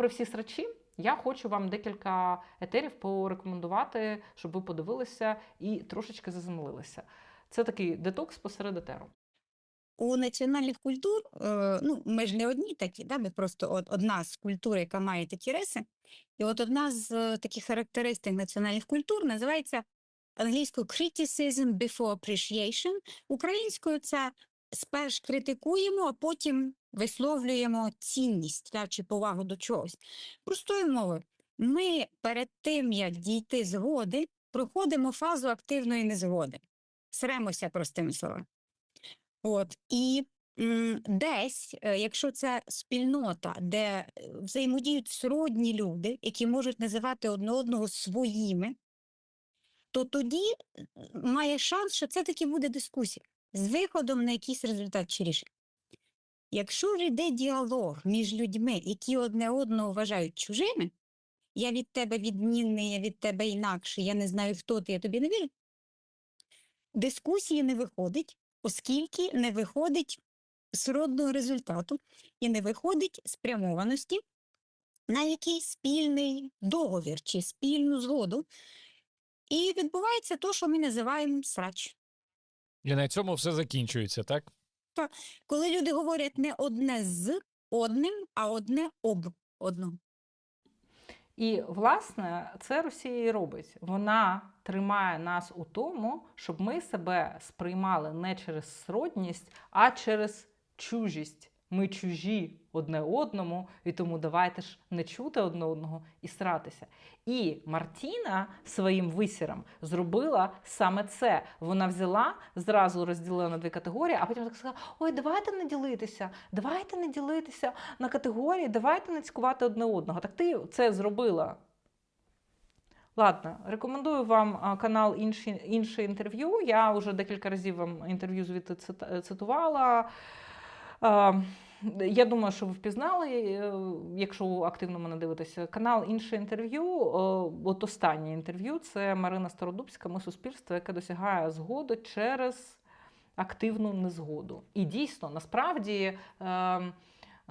попри всі срачі, я хочу вам декілька етерів порекомендувати, щоб ви подивилися і трошечки заземлилися. Це такий детокс посеред етеру. У національних культур, е, ну, ми ж не одні такі, да? ми просто одна з культур, яка має такі риси. І от одна з е, таких характеристик національних культур називається англійською criticism before appreciation. Українською це сперш критикуємо, а потім висловлюємо цінність да, чи повагу до чогось. Простою мовою, ми перед тим, як дійти згоди, проходимо фазу активної незгоди. Сремося простими словами. От і м, десь, е, якщо це спільнота, де е, взаємодіють сродні люди, які можуть називати одне одного своїми, то тоді має шанс, що це таки буде дискусія з виходом на якийсь результат чи рішення. Якщо ж йде діалог між людьми, які одне одного вважають чужими, я від тебе відмінний, я від тебе інакший, я не знаю, хто ти, я тобі не вірю. Дискусії не виходить, оскільки не виходить сродного результату і не виходить спрямованості на якийсь спільний договір чи спільну згоду. І відбувається те, що ми називаємо срач. І на цьому все закінчується, так? Коли люди говорять не одне з одним, а одне об одному. І, власне, це Росія і робить. Вона тримає нас у тому, щоб ми себе сприймали не через сродність, а через чужість. Ми чужі одне одному, і тому давайте ж не чути одне одного і сратися. І Мартіна своїм висіром зробила саме це. Вона взяла, зразу розділила на дві категорії, а потім так сказала: ой, давайте не ділитися, давайте не ділитися на категорії, давайте не цькувати одне одного. Так ти це зробила. Ладно, рекомендую вам канал інші, інше інтерв'ю. Я вже декілька разів вам інтерв'ю звідти цитувала. Я думаю, що ви впізнали, е, якщо активно мене дивитеся. Канал інше інтерв'ю. е, От останнє інтерв'ю це Марина Стародубська. Ми суспільство, яке досягає згоди через активну незгоду. І дійсно, насправді.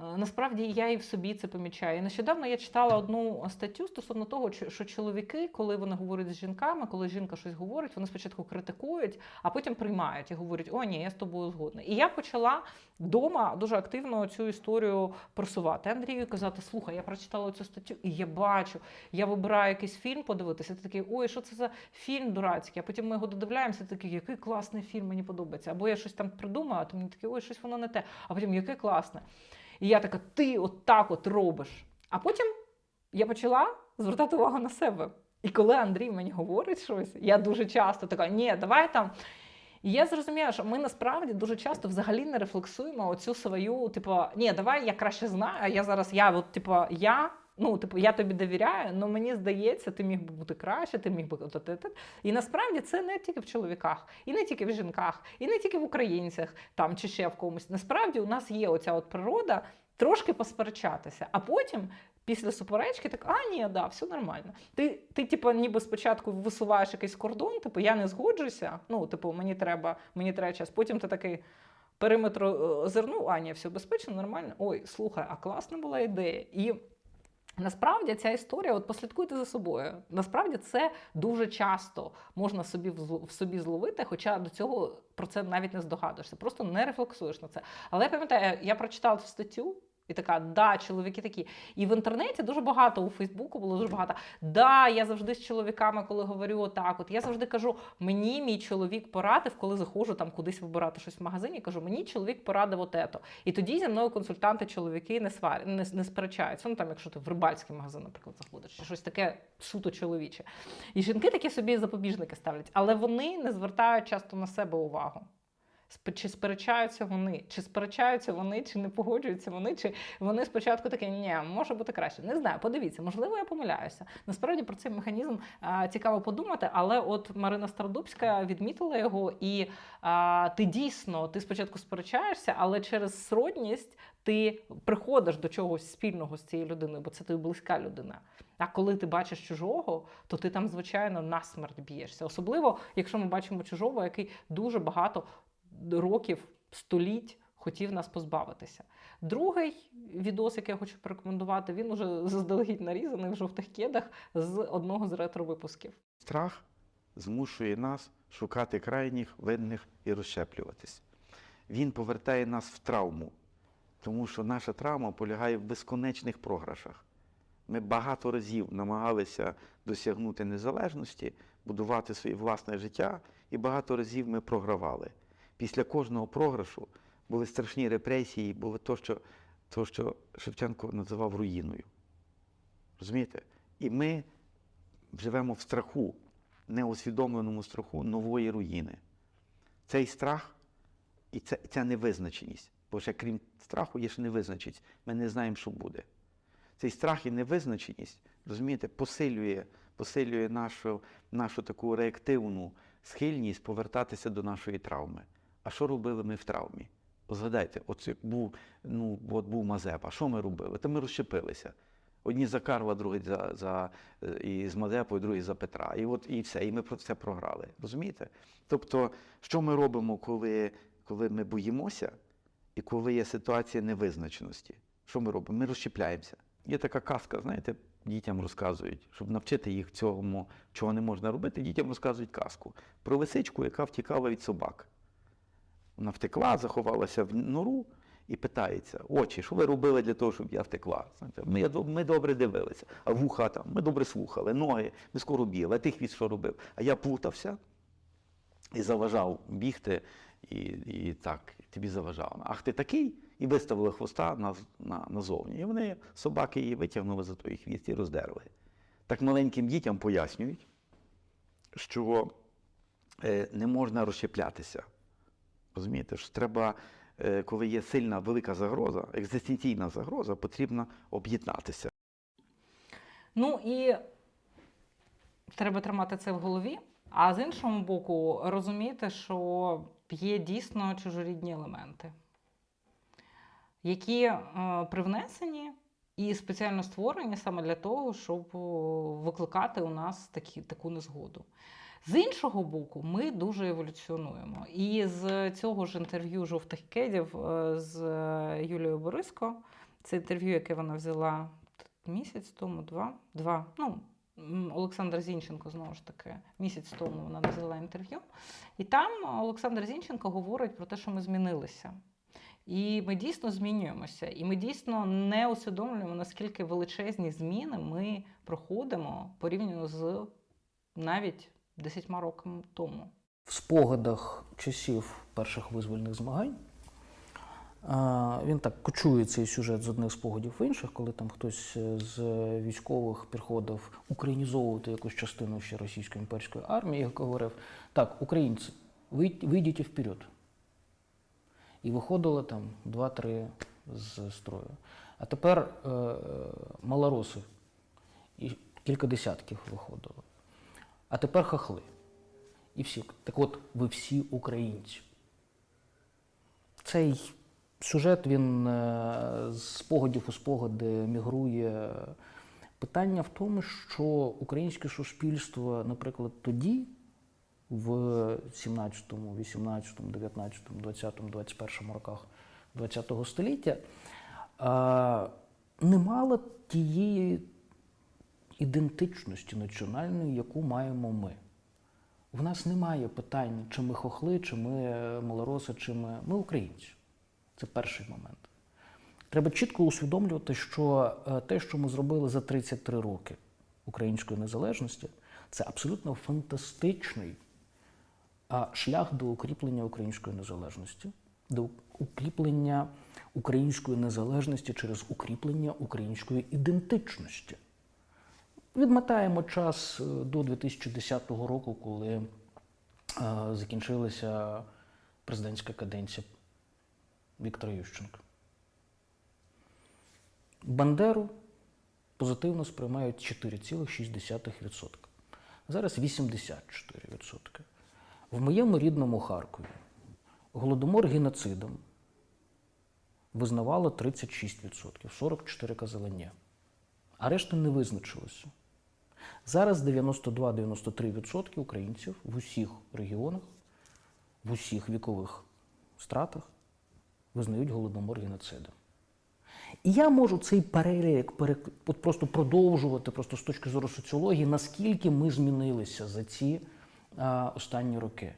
Е, Насправді я і в собі це помічаю. І нещодавно я читала одну статтю стосовно того, що чоловіки, коли вони говорять з жінками, коли жінка щось говорить, вони спочатку критикують, а потім приймають і говорять: О, ні, я з тобою згодна. І я почала вдома дуже активно цю історію просувати. Андрію казати: слухай, я прочитала цю статтю, і я бачу, я вибираю якийсь фільм подивитися. Ти такий, ой, що це за фільм дурацький? А потім ми його додивляємося, такий, який класний фільм, мені подобається. Або я щось там придумаю, а то мені такий, ой, щось воно не те. А потім яке класне. І я така, ти от так от робиш. А потім я почала звертати увагу на себе. І коли Андрій мені говорить щось, я дуже часто така, ні, давай там. І я зрозуміла, що ми насправді дуже часто взагалі не рефлексуємо оцю свою, типу, ні, давай я краще знаю, а я зараз, я, от, типу, я. Ну, типу, я тобі довіряю, але мені здається, ти міг би бути краще, ти міг би. І насправді це не тільки в чоловіках, і не тільки в жінках, і не тільки в українцях там чи ще в комусь. Насправді у нас є оця от природа трошки посперечатися, а потім. Після суперечки так, а ні, да, все нормально. Ти, ти, типу, ніби спочатку висуваєш якийсь кордон, типу, я не згоджуся. Ну, типу, мені треба, мені треба час. Потім ти такий периметр е, озирнув, а ні, все безпечно, нормально. Ой, слухай, а класна була ідея. І Насправді ця історія, от послідкуйте за собою. Насправді це дуже часто можна собі в собі зловити, хоча до цього про це навіть не здогадуєшся, просто не рефлексуєш на це. Але я пам'ятаю, я прочитала цю статтю. І така, да, чоловіки такі. І в інтернеті дуже багато, у Фейсбуку було дуже багато. Да, я завжди з чоловіками, коли говорю отак, от я завжди кажу, мені мій чоловік порадив, коли заходжу там кудись вибирати щось в магазині, кажу, мені чоловік порадив от ето. І тоді зі мною консультанти чоловіки не свар... не, не сперечаються. Ну там, якщо ти в рибальський магазин, наприклад, заходиш, чи щось таке суто чоловіче. І жінки такі собі запобіжники ставлять, але вони не звертають часто на себе увагу. Чи сперечаються вони, чи сперечаються вони, чи не погоджуються вони, чи вони спочатку такі, ні, може бути краще. Не знаю, подивіться, можливо, я помиляюся. Насправді про цей механізм а, цікаво подумати, але от Марина Стародубська відмітила його, і а, ти дійсно ти спочатку сперечаєшся, але через сродність ти приходиш до чогось спільного з цією людиною, бо це тобі близька людина. А коли ти бачиш чужого, то ти там, звичайно, насмерть б'єшся. Особливо, якщо ми бачимо чужого, який дуже багато років, століть хотів нас позбавитися. Другий відос, який я хочу порекомендувати, він уже заздалегідь нарізаний в жовтих кедах з одного з ретро-випусків. Страх змушує нас шукати крайніх, винних і розщеплюватись. Він повертає нас в травму, тому що наша травма полягає в безконечних програшах. Ми багато разів намагалися досягнути незалежності, будувати своє власне життя, і багато разів ми програвали. Після кожного програшу були страшні репресії, було то, що, то, що Шевченко називав руїною. Розумієте? І ми живемо в страху, неусвідомленому страху нової руїни. Цей страх і ця, ця невизначеність, бо ще крім страху є ще невизначеність. Ми не знаємо, що буде. Цей страх і невизначеність, розумієте, посилює, посилює нашу, нашу таку реактивну схильність повертатися до нашої травми. А що робили ми в травмі? Згадайте, як був, ну, от був Мазепа, що ми робили? Та ми розщепилися. Одні за Карла, другі за, за е, і з Мазепою, другі за Петра. І от і все, і ми про це програли. Розумієте? Тобто, що ми робимо, коли, коли ми боїмося, і коли є ситуація невизначеності? Що ми робимо? Ми розщепляємося. Є така казка, знаєте, дітям розказують, щоб навчити їх цьому, чого не можна робити, дітям розказують казку про лисичку, яка втікала від собак. Вона втекла, заховалася в нору і питається: очі, що ви робили для того, щоб я втекла? Ми, ми добре дивилися, а вуха там, ми добре слухали, ноги, ми скоро бігли, а ти хвіст що робив? А я плутався і заважав бігти, і, і так, тобі заважав. Ах, ти такий? І виставили хвоста на, на, назовні. І вони, собаки, її витягнули за той хвіст і роздерли. Так маленьким дітям пояснюють, що е, не можна розщеплятися. Розумієте, що треба, е, коли є сильна велика загроза, екзистенційна загроза, потрібно об'єднатися. Ну і треба тримати це в голові. А з іншого боку, розуміти, що є дійсно чужорідні елементи, які е, привнесені і спеціально створені саме для того, щоб викликати у нас такі, таку незгоду. З іншого боку, ми дуже еволюціонуємо. І з цього ж інтерв'ю жовтих кедів е, з е, Юлією Бориско, це інтерв'ю, яке вона взяла місяць тому, два, два. Ну, Олександр Зінченко, знову ж таки, місяць тому вона взяла інтерв'ю. І там Олександр Зінченко говорить про те, що ми змінилися. І ми дійсно змінюємося, і ми дійсно не усвідомлюємо, наскільки величезні зміни ми проходимо порівняно з навіть 10 роками тому. в спогадах часів перших визвольних змагань. Він так кочує цей сюжет з одних спогадів в інших, коли там хтось з військових приходив українізовувати якусь частину ще російської імперської армії, і говорив: так, українці, вийдіть вперед. І виходило там два-три з строю. А тепер е, е, малороси, і кілька десятків виходило. А тепер хахли. І всі. Так от, ви всі українці. Цей сюжет він е, з спогадів у спогади мігрує. Питання в тому, що українське суспільство, наприклад, тоді, в 17, 18, 19, 20, 21 роках ХХ століття, е, не мало тієї ідентичності національної, яку маємо ми. В нас немає питань, чи ми хохли, чи ми е, малороси, чи ми. Ми українці. Це перший момент. Треба чітко усвідомлювати, що е, те, що ми зробили за 33 роки української незалежності, це абсолютно фантастичний шлях до укріплення української незалежності, до укріплення української незалежності через укріплення української ідентичності. Відмотаємо час е, до 2010 року, коли е, закінчилася президентська каденція Віктора Ющенка. Бандеру позитивно сприймають 4,6%. Зараз 84%. В моєму рідному Харкові голодомор геноцидом визнавало 36%, 44 казали ні. А решта не визначилося. Зараз 92-93% українців в усіх регіонах, в усіх вікових стратах визнають голодомор геноцидом. І я можу цей перелік пере- от просто продовжувати просто з точки зору соціології, наскільки ми змінилися за ці останні роки.